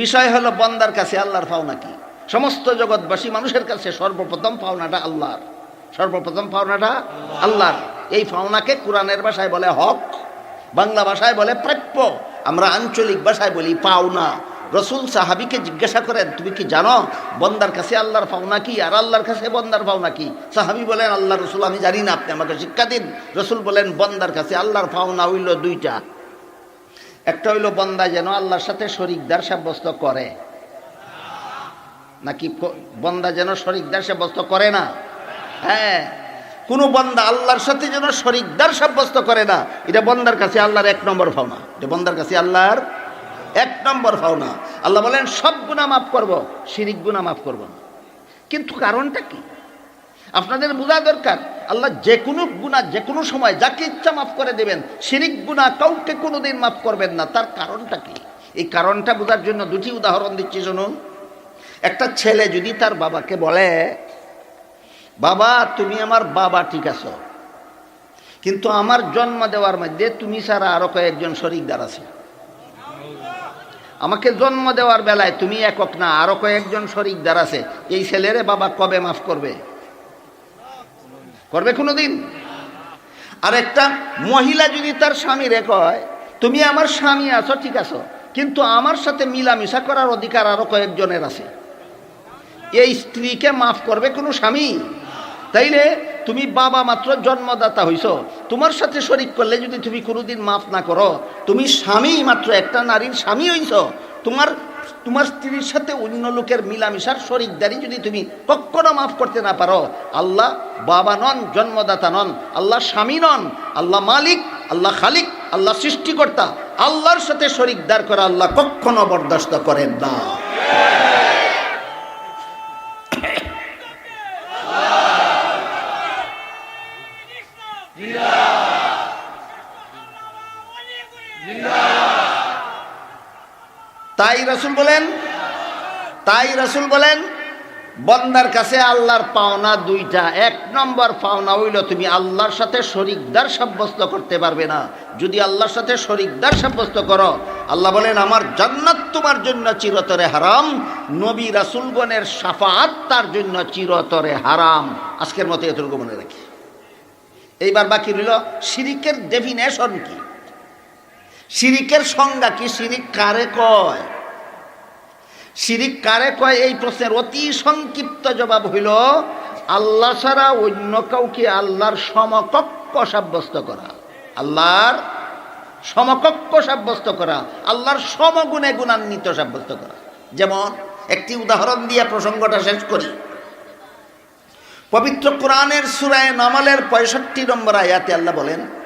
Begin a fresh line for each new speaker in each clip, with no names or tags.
বিষয় হলো বন্দার কাছে আল্লাহর পাওনা কি? সমস্ত জগৎবাসী মানুষের কাছে সর্বপ্রথম পাওনাটা আল্লাহর। সর্বপ্রথম পাওনাটা আল্লাহর। এই পাওনাকে কোরআনের ভাষায় বলে হক, বাংলা ভাষায় বলে প্রাপ্য। আমরা আঞ্চলিক ভাষায় বলি পাওনা। রসুল সাহাবিকে জিজ্ঞাসা করেন, তুমি কি জানো বন্দার কাছে আল্লাহর পাওনা কি? আর আল্লাহর কাছে বন্দার পাওনা কি? সাহাবি বলেন, আল্লাহ রসুল, আমি জানি না, আপনি আমাকে শিক্ষা দিন। রসুল বলেন, বন্দার কাছে আল্লাহর পাওনা হইল দুইটা। একটা হইল বন্দা যেন আল্লাহর সাথে শরিকদার সাব্যস্ত করে। নাকি বন্দা যেন শরিকদার সাব্যস্ত করে না? হ্যাঁ কোনো বন্দা আল্লাহর সাথে যেন শরিকদার সাব্যস্ত করে না, এটা বন্দার কাছে আল্লাহর এক নম্বর পাওনা এটা বন্দার কাছে আল্লাহর এক নম্বর পাওনা আল্লাহ বলেন, সব গুণা মাফ করব, শিরিক গুণা মাফ করব না। কিন্তু কারণটা কি? আপনাদের বোঝা দরকার। আল্লাহ যে কোনো গুণা যে কোনো সময় যাকে ইচ্ছা মাফ করে দেবেন, শিরিক গুণা কাউকে কোনোদিন মাফ করবেন না। তার কারণটা কি? এই কারণটা বোঝার জন্য দুটি উদাহরণ দিচ্ছি, শুনুন। একটা ছেলে যদি তার বাবাকে বলে, বাবা, তুমি আমার বাবা, ঠিক আছো? কিন্তু আমার জন্ম দেওয়ার মধ্যে তুমি ছাড়া আরও কয়েকজন শরিকদার আছে। আমাকে জন্ম দেওয়ার বেলায় তুমি একক না, আরও কয়েকজন শরিকদার আছে। এই ছেলেরে বাবা কবে মাফ করবে? করবে কোনোদিন? আর একটা মহিলা যদি তার স্বামী কয় তুমি আমার স্বামী আছো, ঠিক আছো, কিন্তু আমার সাথে মিলামিশা করার অধিকার আরও কয়েকজনের আছে। এই স্ত্রীকে মাফ করবে কোনো স্বামী? তাইলে তুমি বাবা মাত্র জন্মদাতা হইছ, তোমার সাথে শরিক করলে যদি তুমি কোনোদিন মাফ না করো, তুমি স্বামী মাত্র, একটা নারীর স্বামী হইছ, তোমার তোমার স্ত্রীর সাথে অন্য লোকের মিলামিশার শরিকদারি যদি তুমি কখনো মাফ করতে না পারো, আল্লাহ বাবা নন, জন্মদাতা নন, আল্লাহ স্বামী নন, আল্লাহ মালিক, আল্লাহ খালিক, আল্লাহ সৃষ্টিকর্তা, আল্লাহর সাথে শরিকদার করা আল্লাহ কখনো বরদাস্ত করেন না। তাই রসুল বলেন, তাই রসুল বলেন, বন্দার কাছে আল্লাহর পাওনা দুইটা। এক নম্বর পাওনা হইল তুমি আল্লাহর সাথে শরিকদার সাব্যস্ত করতে পারবে না। যদি আল্লাহর সাথে শরিকদার সাব্যস্ত করো, আল্লাহ বলেন, আমার জান্নাত তোমার জন্য চিরতরে হারাম, নবী রাসুলগণের সাফাত তার জন্য চিরতরে হারাম। আজকের মতো এতটুকু মনে রাখি। এইবার বাকি রইল, শিরিকের ডেফিনেশন কি? শিরিকের সংজ্ঞা কি? শিরিক কারে কয়? শিরিক কারে কয়? এই প্রশ্নের অতি সংক্ষিপ্ত জবাব হইল, আল্লাহ ছাড়া অন্য কাউকে আল্লাহর সমকক্ষ সাব্যস্ত করা। আল্লাহর সমকক্ষ সাব্যস্ত করা, আল্লাহর সমগুণে গুণান্বিত সাব্যস্ত করা। যেমন, একটি উদাহরণ দিয়ে প্রসঙ্গটা শেষ করি। পবিত্র কোরআনের সুরায় নামালের পঁয়ষট্টি নম্বর আয়াতে আল্লাহ বলেন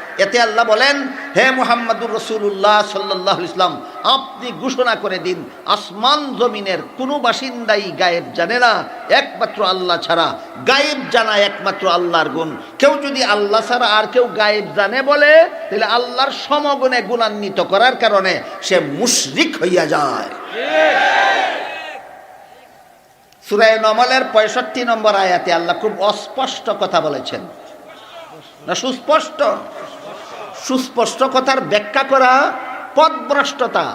এতে আল্লাহ বলেন, হে মুহাম্মদুর রসুল্লাহ সাল্লাহ ইসলাম আপনি ঘোষণা করে দিন, আসমান জমিনের কোনো বাসিন্দাই গায়েব জানে না, একমাত্র আল্লাহ ছাড়া। গায়েব জানা একমাত্র আল্লাহর গুণ। কেউ যদি আল্লাহ ছাড়া আর কেউ গায়েব জানে বলে, তাহলে আল্লাহর সমগুণে গুণান্বিত করার কারণে সে মুশরিক হইয়া যায়। সুরায় নমলের পঁয়ষট্টি নম্বর আয়াতে আল্লাহ খুব অস্পষ্ট কথা বলেছেন। না সুস্পষ্ট? সুস্পষ্ট কথার ব্যাখ্যা করা পদভ্রষ্টতা।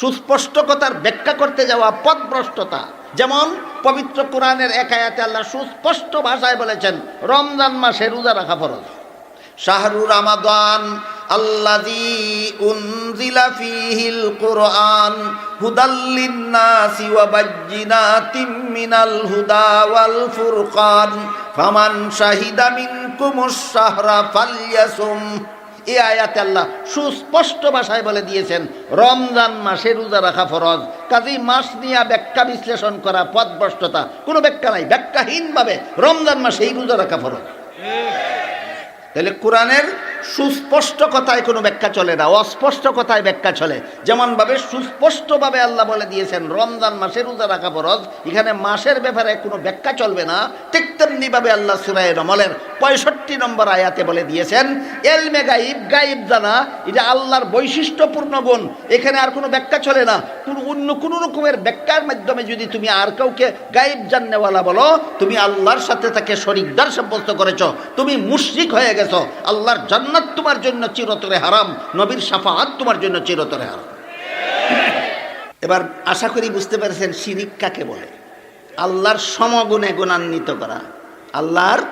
সুস্পষ্ট কথার ব্যাখ্যা করতে যাওয়া পদভ্রষ্টতা। যেমন পবিত্র কোরআনের এক আয়াতে আল্লাহ সুস্পষ্ট ভাষায় বলেছেন, রমজান মাসে রোজা রাখা ফরজ। শাহরু রামাদান আল্লাযী উনজিলা ফীহিল কুরআন হুদাল্লিন নাসি ওয়া বাজ্জিনাতিম মিনাল হুদা ওয়াল ফুরকান। ফামান শাহিদা মিনকুমুশ শাহরা ফালইয়াসুম এই আয়াতে আল্লাহ সুস্পষ্ট ভাষায় বলে দিয়েছেন, রমজান মাসে রোজা রাখা ফরজ, কাজেই মাস নিয়ে ব্যাখ্যা বিশ্লেষণ করা পদভ্রষ্টতা কোনো ব্যাখ্যা নাই, ব্যাখ্যাহীনভাবে রমজান মাসে এই রোজা রাখা ফরজ। তাহলে কোরআনের সুস্পষ্ট কথায় কোনো ব্যাখ্যা চলে না, অস্পষ্ট কথায় ব্যাখ্যা চলে। যেমনভাবে সুস্পষ্টভাবে আল্লাহ বলে দিয়েছেন, রমজান মাসে রোজা রাখা ফরজ, এখানে মাসের ব্যাপারে কোনো ব্যাখ্যা চলবে না, ঠিক তেমনিভাবে আল্লাহ সুরায় রমলের পঁয়ষট্টি নম্বর আয়াতে বলে দিয়েছেন এলমে গাইব গাইব জানা, এটা আল্লাহর বৈশিষ্ট্যপূর্ণ গুণ। এখানে আর কোনো ব্যাখ্যা চলে না। কোনো অন্য কোনো রকমের ব্যাখ্যার মাধ্যমে যদি তুমি আর কাউকে গাইব জাননেওয়ালা বলো, তুমি আল্লাহর সাথে তাকে শরিকদার সাব্যস্ত করেছ। তুমি মুশ্রিক হয়ে গেছো। আল্লাহর জান্নাত তোমার জন্য চিরতরে হারাম, নবীর সাফাহাত তোমার জন্য চিরতরে হারাম। এবার আশা করি বুঝতে পেরেছেন শিরিক কাকে বলে। আল্লাহর সমগুণে গুণান্বিত করা, আল্লাহর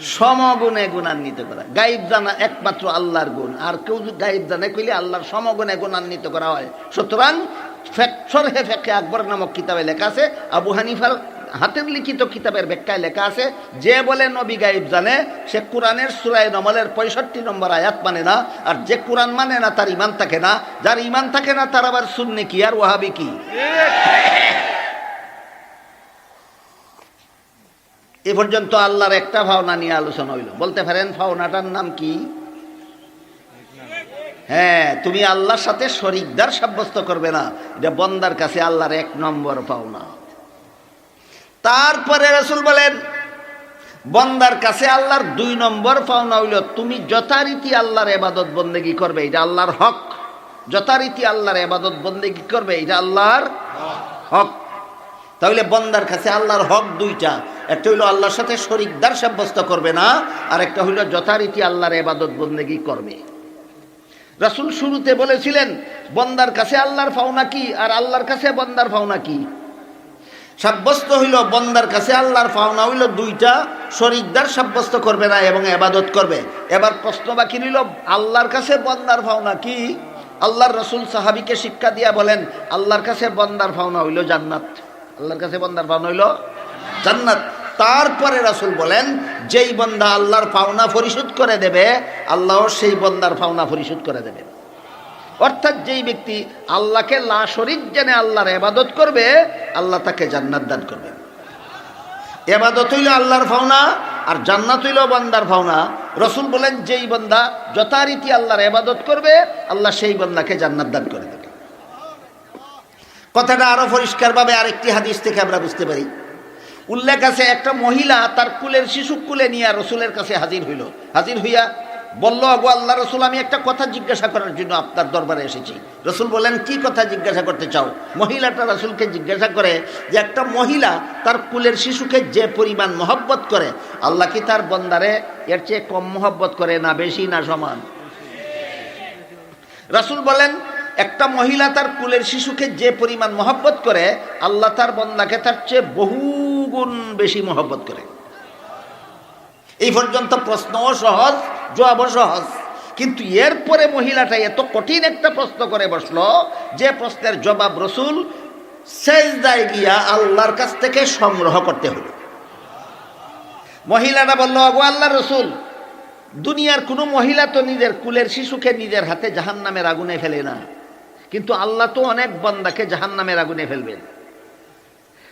সমগুণে গুণান্বিত করা। গাইব জানা একমাত্র আল্লাহর গুণ। আর কেউ গাইব জানে, কইলে আল্লাহর সমগুণে গুণান্বিত করা হয়। সুতরাং ফেকে আকবর নামক কিতাবে লেখা আছে। আবু হানিফার হাতের লিখিত কিতাবের ব্যাখ্যায় লেখা আছে, যে বলে নবী গাইব জানে, সে কোরআনের সুরায় নমলের পঁয়ষট্টি নম্বর আয়াত মানে না। আর যে কোরআন মানে না, তার ইমান থাকে না। যার ইমান থাকে না, তার আবার সুন্নি কি? আর ওহাবি কি? এ পর্যন্ত আল্লাহর একটা ভাওনা নিয়ে আলোচনা হইল। বলতে পারেন, ভাওনাটার নাম কি? হ্যাঁ তুমি আল্লাহর সাথে শরিকদার সাব্যস্ত করবে না। এটা বন্দার কাছে আল্লাহর এক নম্বর পাওনা। তারপরে রসুল বলেন, বন্দার কাছে আল্লাহর দুই নম্বর পাওনা হইল, তুমি যথারীতি আল্লাহর এবাদত বন্দেগি করবে, এটা আল্লাহর হক। যথারীতি আল্লাহর এবাদত বন্দেগি করবে, এটা আল্লাহর হক। তাহলে বন্দার কাছে আল্লাহর হক দুইটা। একটা হইল আল্লাহর সাথে শরিকদার সাব্যস্ত করবে না আর একটা হইল যথারীতি আল্লাহর এবাদত বন্দেগি করবে। রাসুল শুরুতে বলেছিলেন, বন্দার কাছে আল্লাহর ফাওনা কি, আর আল্লাহর কাছে বন্দার ফাওনা কি? সাব্যস্ত হইল, বন্দার কাছে আল্লাহর পাওনা হইল দুইটা শরিকদার সাব্যস্ত করবে না এবং এবাদত করবে। এবার প্রশ্ন বাকি রইল, আল্লাহর কাছে বন্দার ফাওনা কি? আল্লাহর রসুল সাহাবিকে শিক্ষা দিয়া বলেন, আল্লাহর কাছে বন্দার ফাওনা হইল জান্নাত। আল্লাহর কাছে বন্দার পাওনা হইল জান্নাত। তারপরে রাসুল বলেন, যেই বন্দা আল্লাহর পাওনা পরিশোধ করে দেবে, আল্লাহ সেই বন্দার পাওনা পরিশোধ করে দেবে। অর্থাৎ যেই ব্যক্তি আল্লাহকে লা শরিক জেনে আল্লাহর এবাদত করবে, আল্লাহ তাকে জান্নাত দান করবে। এবাদত হইল আল্লাহর ফাওনা আর জান্নাত হইল বান্দার ফাওনা রসুল বলেন, যেই বন্দা যথারীতি আল্লাহর এবাদত করবে, আল্লাহ সেই বন্দাকে জান্নাত দান করে কথাটা আরও পরিষ্কারভাবে আরেকটি হাদিস থেকে আমরা বুঝতে পারি। উল্লেখ আছে, একটা মহিলা তার কুলের শিশু কুলে নিয়ে রসুলের কাছে হাজির হইল। হাজির হইয়া বলল আগো আল্লাহ রসুল, আমি একটা কথা জিজ্ঞাসা করার জন্য আপনার দরবারে এসেছি। রসুল বলেন কি কথা জিজ্ঞাসা করতে চাও? মহিলাটা রসুলকে জিজ্ঞাসা করে যে, একটা মহিলা তার কুলের শিশুকে যে পরিমাণ মহব্বত করে, আল্লাহ কি তার বন্দারে এর চেয়ে কম মহব্বত করে না বেশি না সমান? রাসুল বলেন একটা মহিলা তার কুলের শিশুকে যে পরিমাণ মহব্বত করে, আল্লাহ তার বন্দাকে তার চেয়ে বহুগুণ বেশি মহব্বত করে। এই পর্যন্ত প্রশ্নও সহজ, জবাবও সহজ। কিন্তু এরপরে মহিলাটা এত কঠিন একটা প্রশ্ন করে বসল যে প্রশ্নের জবাব রসুল সেজদায় গিয়া আল্লাহর কাছ থেকে সংগ্রহ করতে হলো। মহিলাটা বলল আগো আল্লাহ রসুল, দুনিয়ার কোনো মহিলা তো নিজের কুলের শিশুকে নিজের হাতে জাহান নামের আগুনে ফেলে না। কিন্তু আল্লাহ তো অনেক বন্দাকে জাহান নামের আগুনে ফেলবেন।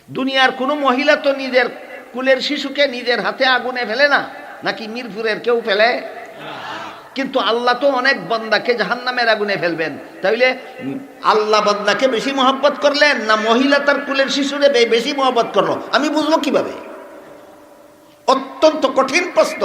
দুনিয়ার কোনো মহিলা তো নিজের কুলের শিশুকে নিজের হাতে আগুনে ফেলে না, নাকি মিরপুরের কেউ ফেলে? কিন্তু আল্লাহ তো অনেক বন্দাকে জাহান নামের আগুনে ফেলবেন। তাইলে আল্লাহ বন্দাকে বেশি মহব্বত করলেন না মহিলা তার কুলের শিশুরে বেশি মহব্বত করল? আমি বুঝব কীভাবে? অত্যন্ত কঠিন প্রশ্ন।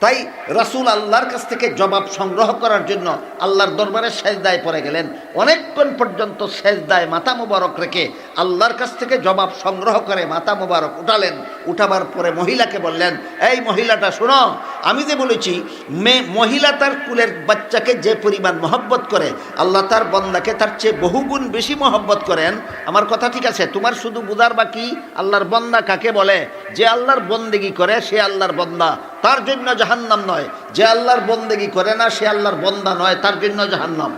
তাই রাসুল আল্লাহর কাছ থেকে জবাব সংগ্রহ করার জন্য আল্লাহর দরবারে সেজদায় পড়ে গেলেন। অনেকক্ষণ পর্যন্ত সেজদায় মাথা মুবারক রেখে আল্লাহর কাছ থেকে জবাব সংগ্রহ করে মাথা মুবারক উঠালেন। উঠাবার পরে মহিলাকে বললেন এই মহিলাটা শোনো আমি যে বলেছি মেয়ে মহিলা তার কুলের বাচ্চাকে যে পরিমাণ মহব্বত করে আল্লাহ তার বন্দাকে তার চেয়ে বহুগুণ বেশি মহব্বত করেন। আমার কথা ঠিক আছে তোমার শুধু বুধার বাকি আল্লাহর বন্দা কাকে বলে? যে আল্লাহর বন্দেগি করে সে আল্লাহর বন্দা। তার জন্য জাহান্নাম নয়। যে আল্লাহর বন্দেগি করে না সে আল্লাহর বন্দা নয়। তার জন্য জাহান্নাম।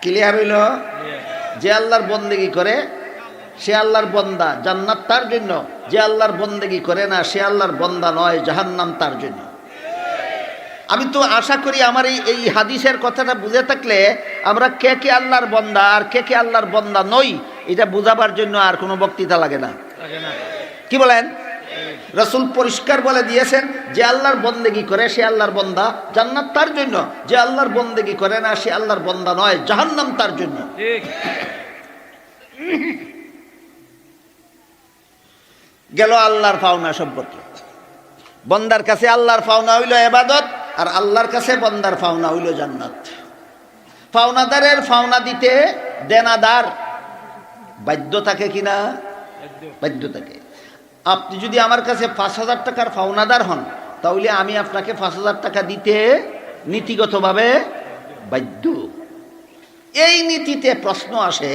ক্লিয়ার হইল? যে আল্লাহর বন্দেগি করে সে আল্লাহর বন্দা জান্নাত তার জন্য। যে আল্লাহর বন্দেগি করে না সে আল্লাহর বন্দা নয় জাহান্নাম তার জন্য। আমি তো আশা করি আমার এই এই হাদিসের কথাটা বুঝে থাকলে আমরা কে কে আল্লাহর বন্দা আর কে কে আল্লাহর বন্দা নই এটা বুঝাবার জন্য আর কোনো বক্তৃতা লাগে না। কি বলেন? রসুল পরিষ্কার বলে দিয়েছেন যে আল্লাহর বন্দেগি করে সে আল্লাহর বন্দা জান্নাত তার জন্য। যে আল্লাহর বন্দেগি করে না সে আল্লাহর বন্দা নয় জাহান্নাম তার জন্য। গেল আল্লাহর পাওনা সম্পর্কে বন্দার কাছে আল্লাহর পাওনা হইল এবাদত, আর আল্লাহর কাছে বন্দার পাওনা হইল জান্নাত। পাওনাদারের পাওনা দিতে দেনাদার বাধ্য থাকে কিনা বাধ্য থাকে। আপনি যদি আমার কাছে পাঁচ হাজার টাকার পাওনাদার হন, তাহলে আমি আপনাকে পাঁচ হাজার টাকা দিতে নীতিগতভাবে বাধ্য। এই নীতিতে প্রশ্ন আসে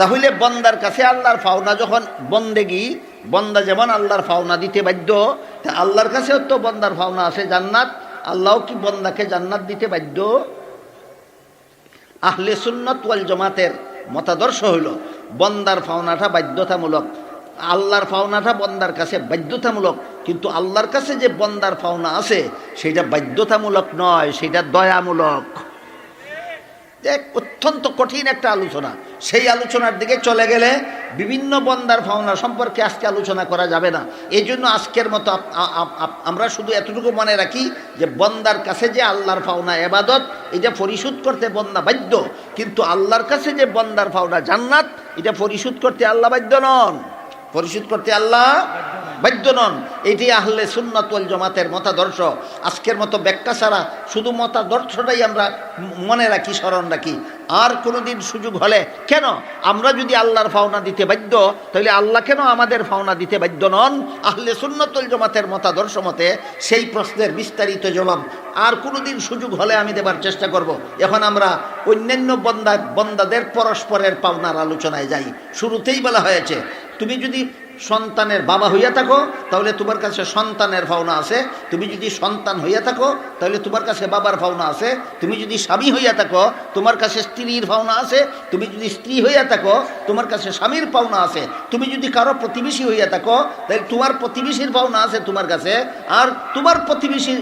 তাহলে বন্দার কাছে আল্লাহর ফাওনা যখন বন্দেগি বন্দা যেমন আল্লাহর ফাওনা দিতে বাধ্য, তা আল্লাহর কাছেও তো বন্দার ফাওনা আছে জান্নাত আল্লাহ কি বন্দাকে জান্নাত দিতে বাধ্য? আহলে সুন্নত ওয়াল জমাতের মতাদর্শ হইল, বন্দার ফাওনাটা বাধ্যতামূলক। আল্লাহর ফাওনাটা বন্দার কাছে বাধ্যতামূলক, কিন্তু আল্লাহর কাছে যে বন্দার ফাওনা আছে, সেটা বাধ্যতামূলক নয়, সেটা দয়ামূলক। এক অত্যন্ত কঠিন একটা আলোচনা। সেই আলোচনার দিকে চলে গেলে বিভিন্ন বন্দার ফাওনা সম্পর্কে আজকে আলোচনা করা যাবে না। এই জন্য আজকের মতো আমরা শুধু এতটুকু মনে রাখি যে বন্দার কাছে যে আল্লাহর ফাওনা এবাদত, এটা পরিশোধ করতে বন্দা বাধ্য। কিন্তু আল্লাহর কাছে যে বন্দার ফাওনা জান্নাত, এটা পরিশোধ করতে আল্লাহ বাধ্য নন। পরিশোধ করতে আল্লাহ বাধ্য নন। এটি আহলে সুন্নাতুল জমাতের মতাদর্শ। আজকের মতো ব্যাখ্যা ছাড়া শুধু মতাদর্শটাই আমরা মনে রাখি, স্মরণ রাখি। আর কোনোদিন সুযোগ হলে কেন? আমরা যদি আল্লাহর ফাওনা দিতে বাধ্য, তাহলে আল্লাহ কেন আমাদের ফাওনা দিতে বাধ্য নন? আহলে সুন্নাতুল জমাতের মতাদর্শ মতে সেই প্রশ্নের বিস্তারিত জবাব আর কোনোদিন সুযোগ হলে আমি দেবার চেষ্টা করব। এখন আমরা অন্যান্য বন্দা বন্দাদের পরস্পরের পাওনার আলোচনায় যাই। শুরুতেই বলা হয়েছে তুমি যদি সন্তানের বাবা হইয়া থাকো, তাহলে তোমার কাছে সন্তানের ভাওনা আছে। তুমি যদি সন্তান হইয়া থাকো, তাহলে তোমার কাছে বাবার ভাওনা আছে। তুমি যদি স্বামী হইয়া থাকো, তোমার কাছে স্ত্রীর ভাওনা আছে। তুমি যদি স্ত্রী হইয়া থাকো, তোমার কাছে স্বামীর পাওনা আছে। তুমি যদি কারও প্রতিবেশী হইয়া থাকো, তাহলে তোমার প্রতিবেশীর পাওনা আছে তোমার কাছে। আর তোমার প্রতিবেশীর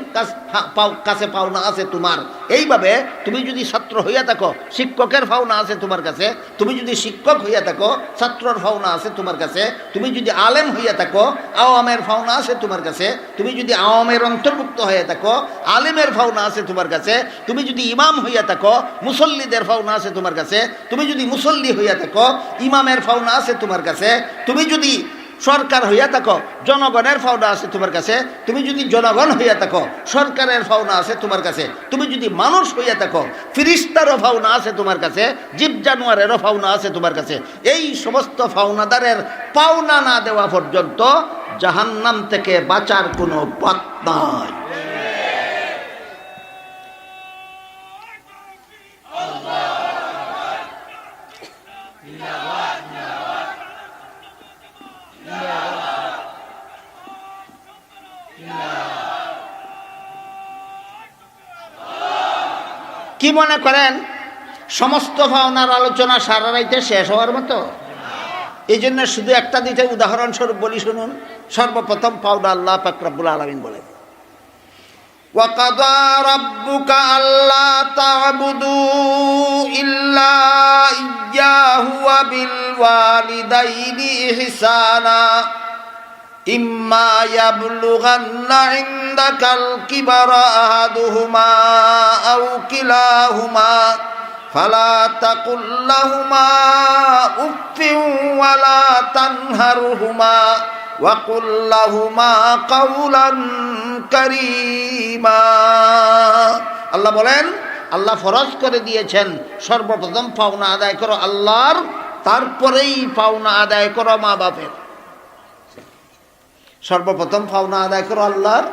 কাছে পাওনা আছে তোমার। এইভাবে তুমি যদি ছাত্র হইয়া থাকো, শিক্ষকের ভাওনা আছে তোমার কাছে। তুমি যদি শিক্ষক হইয়া থাকো, ছাত্রর ভাওনা আছে তোমার কাছে। তুমি যদি আলেম হইয়া থাকো, আওয়ামের ফাওনা আছে তোমার কাছে, তুমি যদি আওয়ামের অন্তর্ভুক্ত হইয়া থাকো, আলেমের ফাওনা আছে তোমার কাছে, তুমি যদি ইমাম হইয়া থাকো, মুসল্লিদের ফাওনা আছে তোমার কাছে, তুমি যদি মুসল্লি হইয়া থাকো, ইমামের ফাওনা আছে তোমার কাছে, তুমি যদি সরকার হইয়া থাকো, জনগণের ফাওনা আছে তোমার কাছে, তুমি যদি জনগণ হইয়া থাকো, সরকারের ফাওনা আছে তোমার কাছে, তুমি যদি মানুষ হইয়া থাকো, ফিরিস্তারও ফাওনা আছে তোমার কাছে, জীব জানোয়ারেরও ফাওনা আছে তোমার কাছে, এই সমস্ত ফাওনাদারের পাওনা না দেওয়া পর্যন্ত জাহান্নাম থেকে বাঁচার কোনো পথ নাই। কি মনে করেন সমস্ত ভাওনার আলোচনা সারা রাইতে শেষ হওয়ার মতো এই জন্য শুধু একটা দুইটা উদাহরণস্বরূপ বলি শুনুন সর্বপ্রথম পাউডা আল্লাহ পাকরাবুল আলমিন বলেন وقضى ربك ألا تعبدوا إلا إياه وبالوالدين إحسانا إما يبلغن عندك الكبر أحدهما أو كلاهما فلا تقل لهما أف ولا تنهرهما وقل لهما قولا كريما আল্লাহ বলেন আল্লাহ ফরজ করে দিয়েছেন সর্বপ্রথম পাওনা আদায় করো আল্লাহর তারপরেই পাওনা আদায় করো মা বাপের সর্বপ্রথম পাওনা আদায় করো আল্লাহর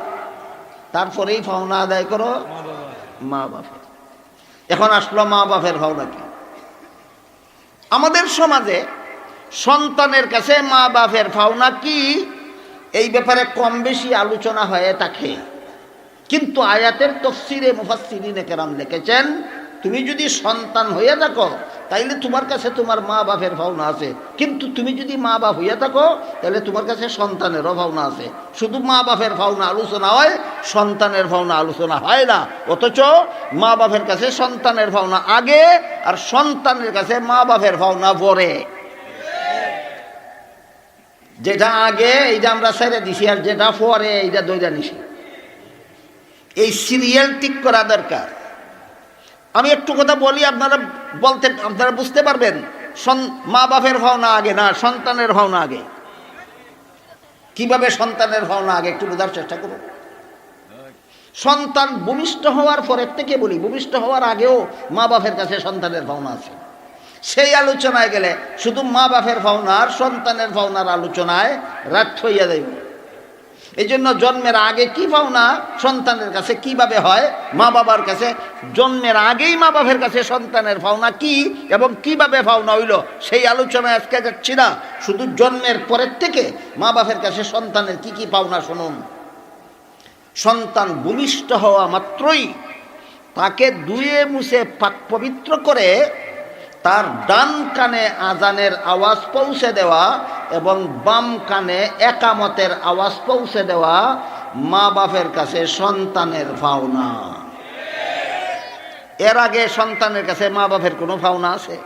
তারপরেই পাওনা আদায় করো, মা বাপের। এখন আসলো মা বাপের ভাওনা কি? আমাদের সমাজে সন্তানের কাছে মা বাপের ভাওনা কি? এই ব্যাপারে কম বেশি আলোচনা হয়ে থাকে কিন্তু আয়াতের তফসিরে মুফাসিরিনে কেরাম লিখেছেন তুমি যদি সন্তান হয়ে থাকো, তাইলে তোমার কাছে তোমার মা বাপের ভাবনা আছে। কিন্তু তুমি যদি মা বাপ হইয়া থাকো তাহলে তোমার কাছে সন্তানেরও ভাবনা আছে। শুধু মা বাপের ভাবনা আলোচনা হয়, সন্তানের ভাবনা আলোচনা হয় না। অথচ মা বাপের কাছে সন্তানের ভাবনা আগে, আর সন্তানের কাছে মা বাপের ভাবনা পরে। যেটা আগে, এইটা আমরা ছেড়ে দিছি, আর যেটা পরে, এইটা দইটা নিছি। এই সিরিয়াল ঠিক করা দরকার। আমি একটু কথা বলি, আপনারা বলতে, আপনারা বুঝতে পারবেন মা বাপের ভাওনা আগে না, সন্তানের ভাওনা আগে। কীভাবে সন্তানের ভাওনা আগে একটু বোঝার চেষ্টা করুন। সন্তান ভূমিষ্ঠ হওয়ার পরের থেকে বলি, ভূমিষ্ঠ হওয়ার আগেও মা বাপের কাছে সন্তানের ভাওনা আছে। সেই আলোচনায় গেলে শুধু মা বাপের ভাবনার সন্তানের ভাওনার আলোচনায় রাত হইয়া যাইব। এই জন্য জন্মের আগে কি পাওনা? সন্তানের কাছে কীভাবে হয়? মা বাবার কাছে। জন্মের আগেই মা বাপের কাছে সন্তানের পাওনা কি এবং কীভাবে পাওনা হইল? সেই আলোচনায় আজকে যাচ্ছি না। শুধু জন্মের পরের থেকে মা বাপের কাছে সন্তানের কি কি পাওনা শুনুন। সন্তান ভূমিষ্ঠ হওয়া মাত্রই তাকে দুয়ে মুছে পাক পবিত্র করে তার ডান কানে আজানের আওয়াজ পৌঁছে দেওয়া এবং বাম কানে একামতের আওয়াজ পৌঁছে দেওয়া মা বাপের কাছে সন্তানের ভাওনা এর আগে সন্তানের কাছে মা বাপের কোনো ভাওনা আছে?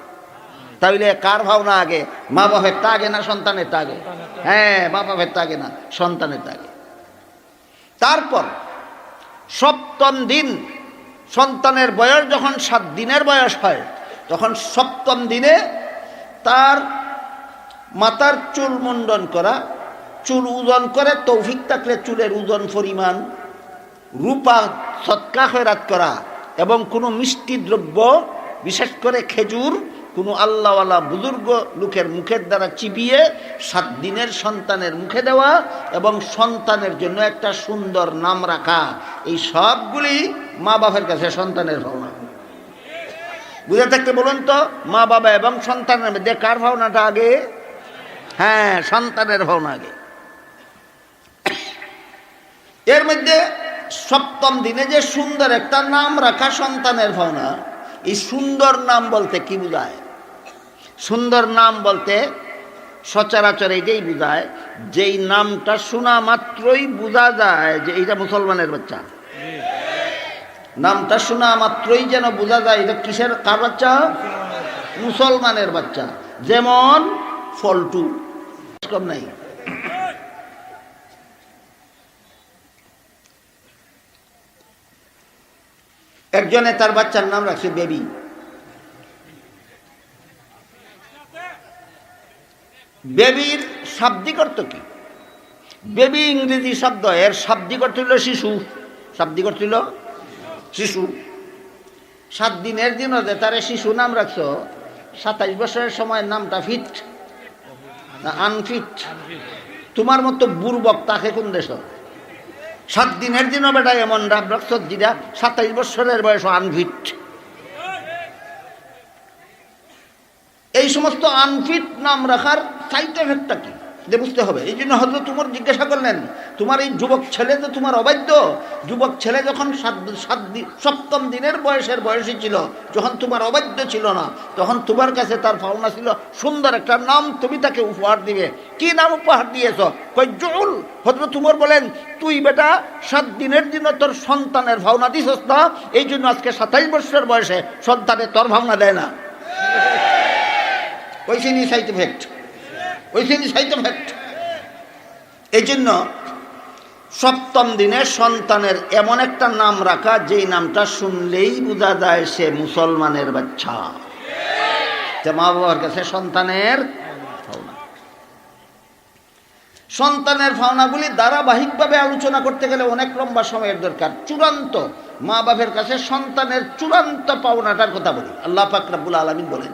তাইলে কার ভাওনা আগে? মা বাপের আগে না সন্তানের আগে হ্যাঁ মা বাপের আগে না, সন্তানের আগে তারপর সপ্তম দিন, সন্তানের বয়স যখন সাত দিনের বয়স হয়, তখন সপ্তম দিনে তার মাথার চুল মুন্ডন করা, চুল ওজন করে, তৌফিক থাকলে চুলের ওজন পরিমাণ, রূপা সৎকা খয়রাত করা এবং কোনো মিষ্টি দ্রব্য, বিশেষ করে খেজুর, কোনো আল্লাহওয়ালা বুজুর্গ লোকের মুখের দ্বারা চিবিয়ে সাত দিনের সন্তানের মুখে দেওয়া এবং সন্তানের জন্য একটা সুন্দর নাম রাখা। এই সবগুলি মা বাপের কাছে সন্তানের ভাবনা। বুঝে থাকতে বলুন তো, মা বাবা এবং সন্তানের মধ্যে কার ভাবনাটা আগে? হ্যাঁ সন্তানের ভাবনা আগে। এর মধ্যে সপ্তম দিনে যে সুন্দর একটা নাম রাখা সন্তানের ভাবনা এই সুন্দর নাম বলতে কি বোঝায়? সুন্দর নাম বলতে সচরাচর এটাই বোঝায়, যেই নামটা শোনা মাত্রই বোঝা যায় যে এইটা মুসলমানের বাচ্চা। নামটা শোনা মাত্রই যেন বোঝা যায় এটা কিসের কার বাচ্চা? মুসলমানের বাচ্চা। যেমন ফলটু। কম নাই। একজনে তার বাচ্চার নাম রাখছে বেবি। বেবির শাব্দিক অর্থ কি? বেবি ইংরেজি শব্দ, এর শাব্দিক অর্থ হইল শিশু। শাব্দিক অর্থ হইল শিশু। সাত দিনের দিনও যে তারে শিশু নাম রাখছো, সাতাইশ বছরের সময় নামটা ফিট। আনফিট তোমার মতো বুর্বক তাকে কোন দেশ সাত দিনের দিনও বেটা এমন যেটা সাতাইশ বছরের বয়স আনফিট এই সমস্ত আনফিট নাম রাখার সাইড এফেক্টটা কি? যে বুঝতে হবে, এই জন্য হয়তো তোমার জিজ্ঞাসা করলেন, তোমার এই যুবক ছেলে তো তোমার অবাধ্য? যুবক ছেলে যখন সাত সাত সপ্তম দিনের বয়সের বয়সী ছিল, যখন তোমার অবাধ্য ছিল না, তখন তোমার কাছে তার ভাবনা ছিল সুন্দর একটা নাম, তুমি তাকে উপহার দিবে। কি নাম উপহার দিয়েছ? কই জুল। হয়তো তোমার বলেন, তুই বেটা, সাত দিনের দিন তোর সন্তানের ভাবনা দিছস না, এই জন্য আজকে সাতাইশ বছরের বয়সে সন্তানের তোর ভাবনা দেয় না। ওইখানে সাইড এফেক্ট। ওইখানে সাইড এফেক্ট এই জন্য সপ্তম দিনে সন্তানের এমন একটা নাম রাখা, যেই নামটা শুনলেই বোঝা যায় সে মুসলমানের বাচ্চা। মা বাবার কাছে সন্তানের সন্তানের ভাবনাগুলি ধারাবাহিকভাবে আলোচনা করতে গেলে অনেক লম্বা সময়ের দরকার। চূড়ান্ত মা বাপের কাছে সন্তানের চূড়ান্ত পাওনাটার কথা বলি। আল্লাহ ফাকরাবুল আলমিন বলেন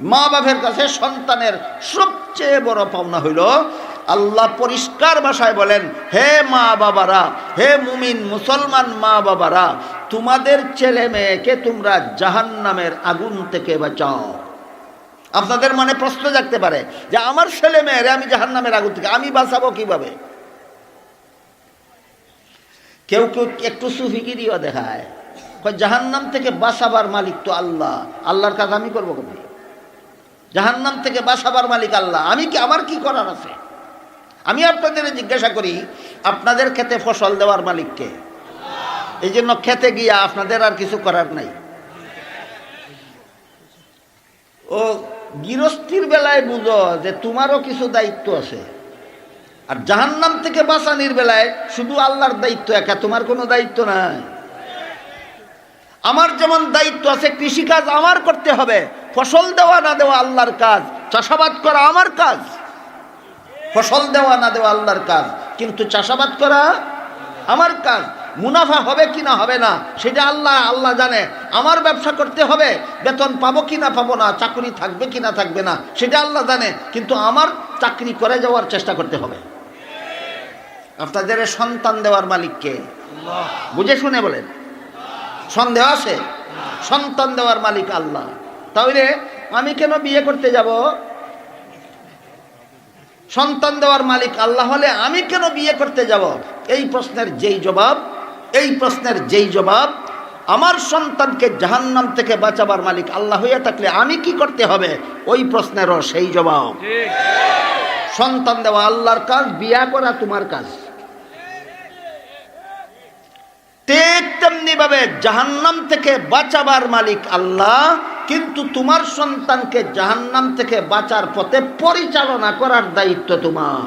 মা বাপের কাছে সন্তানের সবচেয়ে বড় পাওনা হইল, আল্লাহ পরিষ্কার ভাষায় বলেন, হে মা বাবারা হে মুমিন মুসলমান মা বাবারা তোমাদের ছেলে মেয়েকে তোমরা জাহান নামের আগুন থেকে বাঁচাও। আপনাদের মনে প্রশ্ন জাগতে পারে যে, আমার ছেলে মেয়েরে আমি জাহান নামের আগুন থেকে, আমি বাঁচাবো কীভাবে? কেউ কেউ একটু সুফিগিরিও দেখায় জাহান্নাম থেকে বাঁচাবার মালিক তো আল্লাহ, আল্লাহর কাজ আমি করব কবি জাহান্নাম থেকে বাঁচাবার মালিক আল্লাহ। আমি কি, আমার কি করার আছে? আমি আপনাদের জিজ্ঞাসা করি, আপনাদের ক্ষেতে ফসল দেওয়ার মালিককে এই জন্য খেতে গিয়া আপনাদের আর কিছু করার নাই। ও গৃহস্থির বেলায় বুঝো যে তোমারও কিছু দায়িত্ব আছে। আর জাহান্নাম থেকে বাঁচানির বেলায় শুধু আল্লাহর দায়িত্ব একা, তোমার কোনো দায়িত্ব নাই। আমার যেমন দায়িত্ব আছে, কৃষিকাজ আমার করতে হবে। ফসল দেওয়া না দেওয়া আল্লাহর কাজ, চাষাবাদ করা আমার কাজ। ফসল দেওয়া না দেওয়া আল্লাহর কাজ, কিন্তু চাষাবাদ করা আমার কাজ। মুনাফা হবে কি না হবে না, সেটা আল্লাহ আল্লাহ জানে। আমার ব্যবসা করতে হবে, বেতন পাবো কি না পাবো না, চাকরি থাকবে কি না থাকবে না, সেটা আল্লাহ জানে। কিন্তু আমার চাকরি করে যাওয়ার চেষ্টা করতে হবে। আপনাদের সন্তান দেওয়ার মালিককে বুঝে শুনে বলেন। সন্দেহ আছে? সন্তান দেওয়ার মালিক আল্লাহ। তাহলে আমি কেন বিয়ে করতে যাব? সন্তান দেওয়ার মালিক আল্লাহ হলে আমি কেন বিয়ে করতে যাব? এই প্রশ্নের যেই জবাব এই প্রশ্নের যেই জবাব আমার সন্তানকে জাহান্নাম থেকে বাঁচাবার মালিক আল্লাহ হইয়া থাকলে আমি কি করতে হবে? ওই প্রশ্নেরও সেই জবাব। সন্তান দেওয়া আল্লাহর কাজ বিয়া করা তোমার কাজ। ঠিক তেমনি ভাবে জাহান্নাম থেকে বাঁচাবার মালিক আল্লাহ, কিন্তু তোমার সন্তানকে জাহান্নাম থেকে বাঁচার পথে পরিচালনা করার দায়িত্ব তোমার।